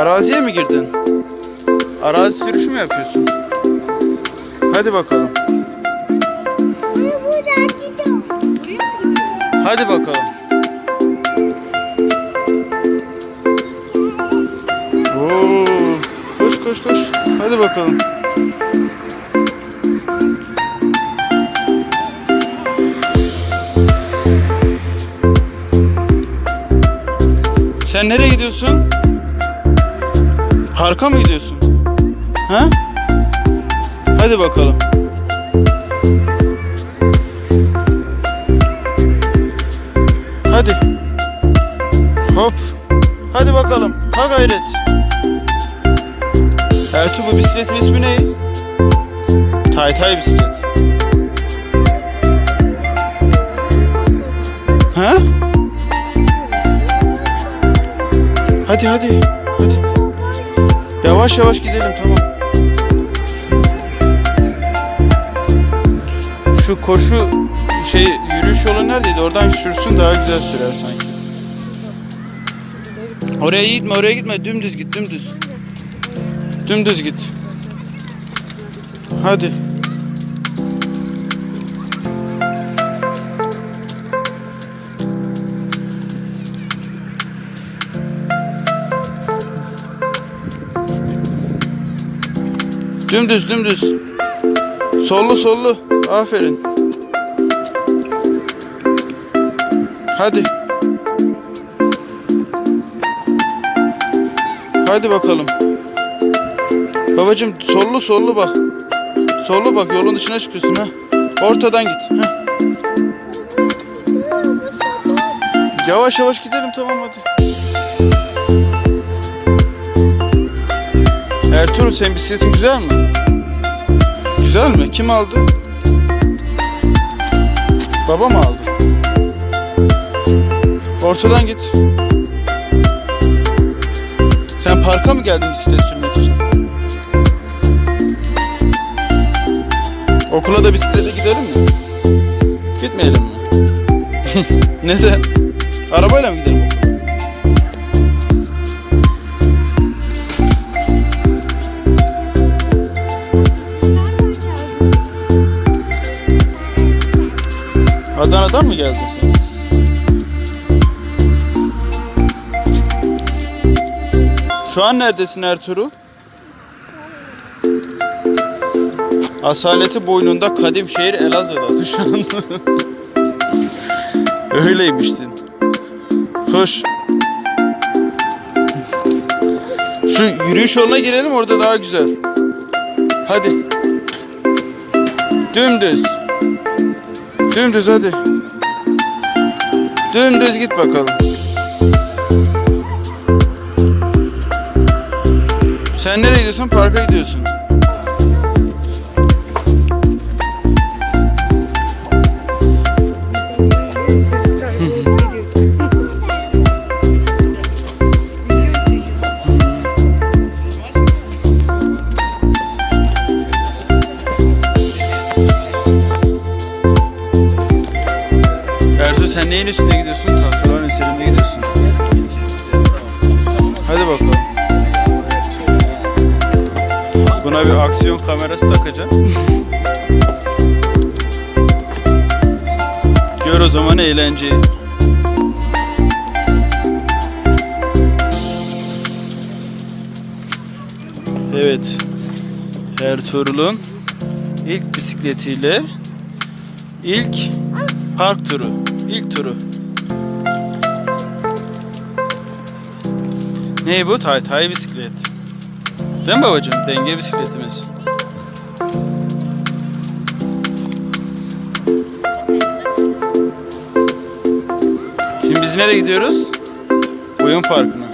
Araziye mi girdin? Arazi sürüşü mü yapıyorsun? Hadi bakalım. Hadi bakalım. Oo, koş koş koş. Hadi bakalım. Sen nereye gidiyorsun? Parka mı gidiyorsun? Ha? Hadi bakalım. Hadi. Hop. Hadi bakalım. Ha gayret. Ertuğ bu bisikletin ismi ne? Tay tay bisiklet. Ha? Hadi hadi. Hadi. Yavaş yavaş gidelim tamam. Şu koşu şey yürüyüş yolu neredeydi? Oradan sürsün daha güzel sürer sanki. Oraya gitme, oraya gitme. Dümdüz git, dümdüz. Dümdüz git. Hadi. Dümdüz, dümdüz. Sollu, sollu. Aferin. Hadi. Hadi bakalım. Babacım sollu sollu bak. Sollu bak yolun dışına çıkıyorsun ha. Ortadan git. Ha. Yavaş yavaş gidelim tamam hadi. Ertuğrul senin bisikletin güzel mi? Güzel mi? Kim aldı? Baba mı aldı? Ortadan git. Sen parka mı geldin bisiklet sürmek için? Okula da bisiklete gidelim mi? Gitmeyelim mi? Neden? Arabayla mı gidelim Adana'dan mı geldin sen? Şu an neredesin Ertuğrul? Asaleti boynunda kadim şehir Elazığ'dasın şu an. Öyleymişsin. Koş. Şu yürüyüş yoluna girelim orada daha güzel. Hadi. Dümdüz. Dümdüz hadi. Dümdüz git bakalım. Sen nereye gidiyorsun? Parka gidiyorsun. Sen neyin üstünde gidiyorsun? Tahtaların üzerinde gidiyorsun. Hadi bakalım. Buna bir aksiyon kamerası takacaksın. Gör o zaman eğlenceyi. Evet. Ertuğrul'un ilk bisikletiyle ilk park turu. İlk turu. Ne bu? Tay tay bisiklet. Değil mi babacığım? Denge bisikletimiz. Şimdi biz nereye gidiyoruz? Oyun parkına.